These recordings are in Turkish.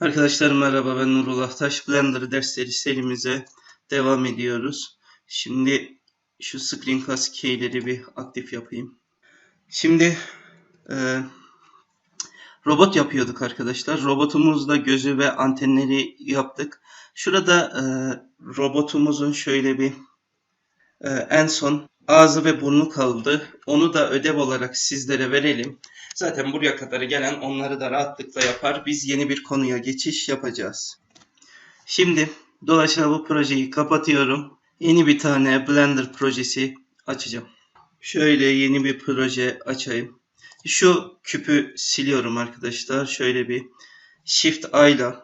Arkadaşlar merhaba ben Nurullah Taş. Blender dersleri serimize devam ediyoruz. Şimdi şu screencast keyleri bir aktif yapayım. Şimdi e, robot yapıyorduk arkadaşlar. Robotumuzda gözü ve antenleri yaptık. Şurada e, robotumuzun şöyle bir e, en son ağzı ve burnu kaldı. Onu da ödev olarak sizlere verelim. Zaten buraya kadar gelen onları da rahatlıkla yapar. Biz yeni bir konuya geçiş yapacağız. Şimdi dolayısıyla bu projeyi kapatıyorum. Yeni bir tane Blender projesi açacağım. Şöyle yeni bir proje açayım. Şu küpü siliyorum arkadaşlar. Şöyle bir Shift A ile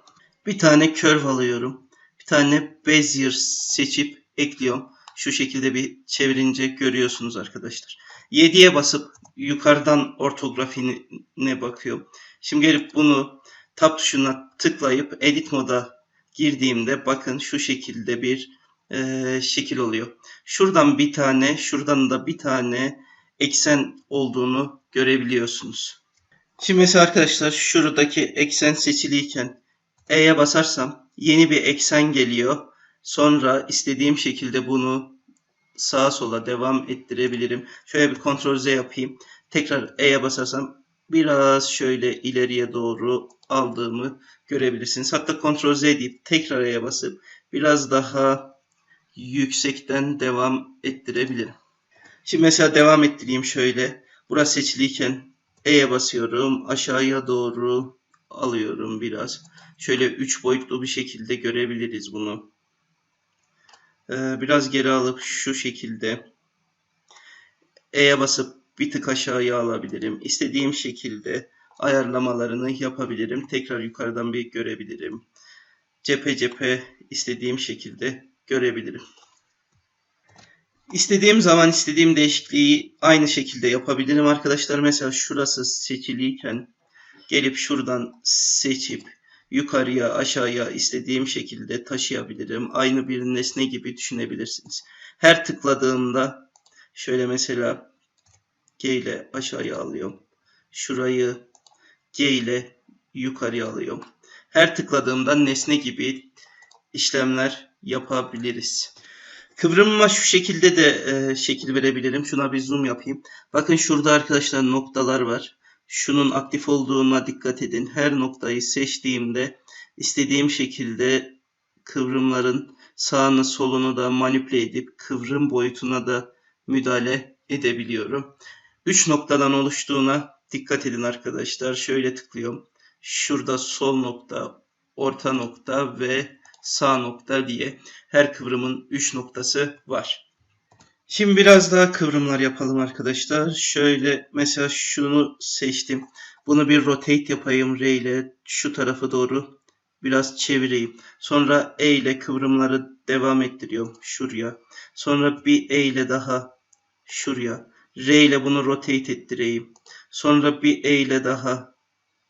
bir tane curve alıyorum. Bir tane Bezier seçip ekliyorum. Şu şekilde bir çevirince görüyorsunuz arkadaşlar. 7'ye basıp yukarıdan ortografine bakıyorum. Şimdi gelip bunu tab tuşuna tıklayıp edit moda girdiğimde bakın şu şekilde bir e, şekil oluyor. Şuradan bir tane, şuradan da bir tane eksen olduğunu görebiliyorsunuz. Şimdi mesela arkadaşlar şuradaki eksen seçiliyken E'ye basarsam yeni bir eksen geliyor. Sonra istediğim şekilde bunu sağa sola devam ettirebilirim. Şöyle bir Ctrl Z yapayım. Tekrar E'ye basarsam biraz şöyle ileriye doğru aldığımı görebilirsiniz. Hatta Ctrl Z deyip tekrar E'ye basıp biraz daha yüksekten devam ettirebilirim. Şimdi mesela devam ettireyim şöyle. Burası seçiliyken E'ye basıyorum. Aşağıya doğru alıyorum biraz. Şöyle 3 boyutlu bir şekilde görebiliriz bunu. Ee, biraz geri alıp şu şekilde E'ye basıp bir tık aşağıya alabilirim. İstediğim şekilde ayarlamalarını yapabilirim. Tekrar yukarıdan bir görebilirim. Cephe cephe istediğim şekilde görebilirim. İstediğim zaman istediğim değişikliği aynı şekilde yapabilirim arkadaşlar. Mesela şurası seçiliyken gelip şuradan seçip yukarıya aşağıya istediğim şekilde taşıyabilirim. Aynı bir nesne gibi düşünebilirsiniz. Her tıkladığımda şöyle mesela G ile aşağıya alıyorum. Şurayı G ile yukarıya alıyorum. Her tıkladığımda nesne gibi işlemler yapabiliriz. Kıvrımıma şu şekilde de e, şekil verebilirim. Şuna bir zoom yapayım. Bakın şurada arkadaşlar noktalar var. Şunun aktif olduğuna dikkat edin. Her noktayı seçtiğimde istediğim şekilde kıvrımların sağını solunu da manipüle edip kıvrım boyutuna da müdahale edebiliyorum. 3 noktadan oluştuğuna dikkat edin arkadaşlar. Şöyle tıklıyorum. Şurada sol nokta, orta nokta ve sağ nokta diye her kıvrımın 3 noktası var. Şimdi biraz daha kıvrımlar yapalım arkadaşlar. Şöyle mesela şunu seçtim. Bunu bir rotate yapayım R ile şu tarafa doğru biraz çevireyim. Sonra E ile kıvrımları devam ettiriyorum şuraya. Sonra bir E ile daha şuraya. R ile bunu rotate ettireyim. Sonra bir E ile daha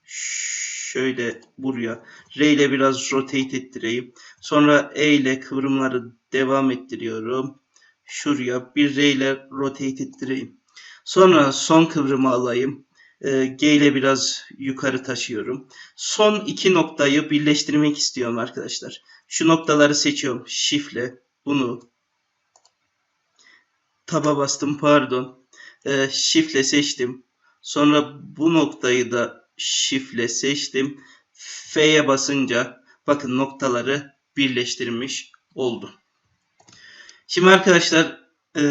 şöyle buraya. R ile biraz rotate ettireyim. Sonra E ile kıvrımları devam ettiriyorum. Şuraya bir R ile rotate ettireyim. Sonra son kıvrımı alayım. Ee, G ile biraz yukarı taşıyorum. Son iki noktayı birleştirmek istiyorum arkadaşlar. Şu noktaları seçiyorum. Shift ile bunu taba bastım pardon. Ee, Shift ile seçtim. Sonra bu noktayı da Shift ile seçtim. F'ye basınca bakın noktaları birleştirmiş oldum. Şimdi arkadaşlar e,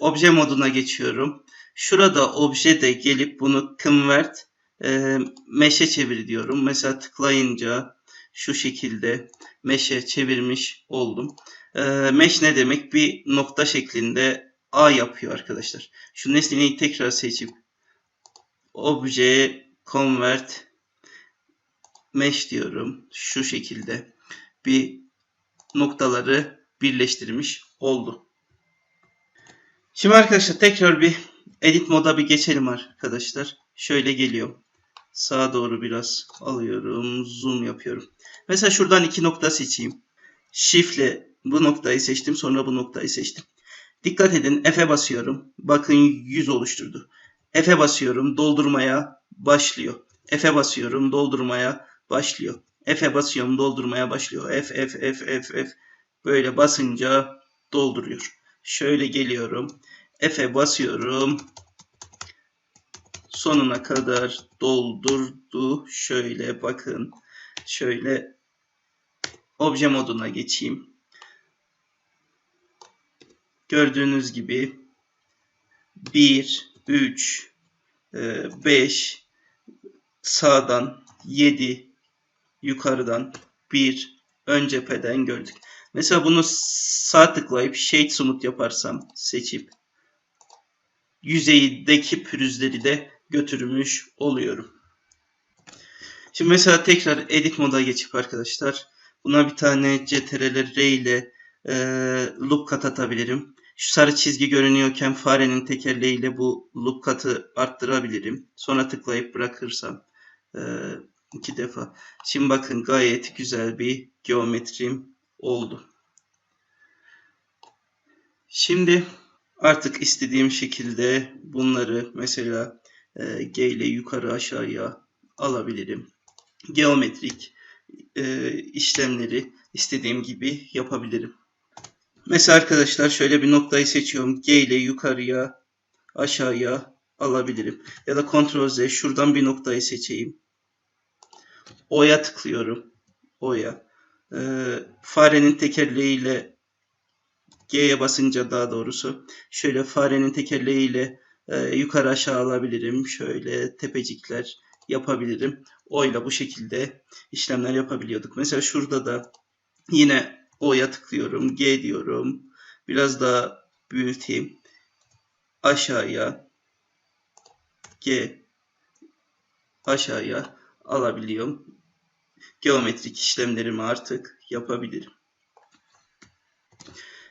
obje moduna geçiyorum. Şurada obje de gelip bunu convert e, mesh'e çevir diyorum. Mesela tıklayınca şu şekilde mesh'e çevirmiş oldum. E, mesh ne demek? Bir nokta şeklinde A yapıyor arkadaşlar. Şu nesneyi tekrar seçip objeye convert mesh diyorum. Şu şekilde bir noktaları birleştirmiş oldu. Şimdi arkadaşlar tekrar bir edit moda bir geçelim arkadaşlar. Şöyle geliyorum. Sağa doğru biraz alıyorum. Zoom yapıyorum. Mesela şuradan iki nokta seçeyim. Shift bu noktayı seçtim. Sonra bu noktayı seçtim. Dikkat edin F'e basıyorum. Bakın yüz oluşturdu. F'e basıyorum. Doldurmaya başlıyor. F'e basıyorum. Doldurmaya başlıyor. F'e basıyorum doldurmaya başlıyor. F, F, F, F, F. Böyle basınca dolduruyor. Şöyle geliyorum. F'e basıyorum. Sonuna kadar doldurdu. Şöyle bakın. Şöyle obje moduna geçeyim. Gördüğünüz gibi 1, 3, 5 sağdan 7 yukarıdan 1 ön cepheden gördük. Mesela bunu sağ tıklayıp Shade Smooth yaparsam seçip yüzeydeki pürüzleri de götürmüş oluyorum. Şimdi mesela tekrar edit moda geçip arkadaşlar buna bir tane CTRL R ile e, loop kat atabilirim. Şu sarı çizgi görünüyorken farenin tekerleğiyle bu loop katı arttırabilirim. Sonra tıklayıp bırakırsam e, iki defa. Şimdi bakın gayet güzel bir geometrim oldu. Şimdi artık istediğim şekilde bunları mesela e, G ile yukarı aşağıya alabilirim. Geometrik e, işlemleri istediğim gibi yapabilirim. Mesela arkadaşlar şöyle bir noktayı seçiyorum. G ile yukarıya aşağıya alabilirim. Ya da Ctrl Z şuradan bir noktayı seçeyim. O'ya tıklıyorum. O'ya. Ee, farenin tekerleğiyle G'ye basınca daha doğrusu şöyle farenin tekerleğiyle e, yukarı aşağı alabilirim. Şöyle tepecikler yapabilirim. O ile bu şekilde işlemler yapabiliyorduk. Mesela şurada da yine O'ya tıklıyorum. G diyorum. Biraz daha büyüteyim. Aşağıya G aşağıya alabiliyorum. Geometrik işlemlerimi artık yapabilirim.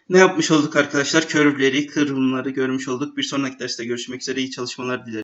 Ne yapmış olduk arkadaşlar? Körvleri, kırılımları görmüş olduk. Bir sonraki derste görüşmek üzere. İyi çalışmalar dilerim.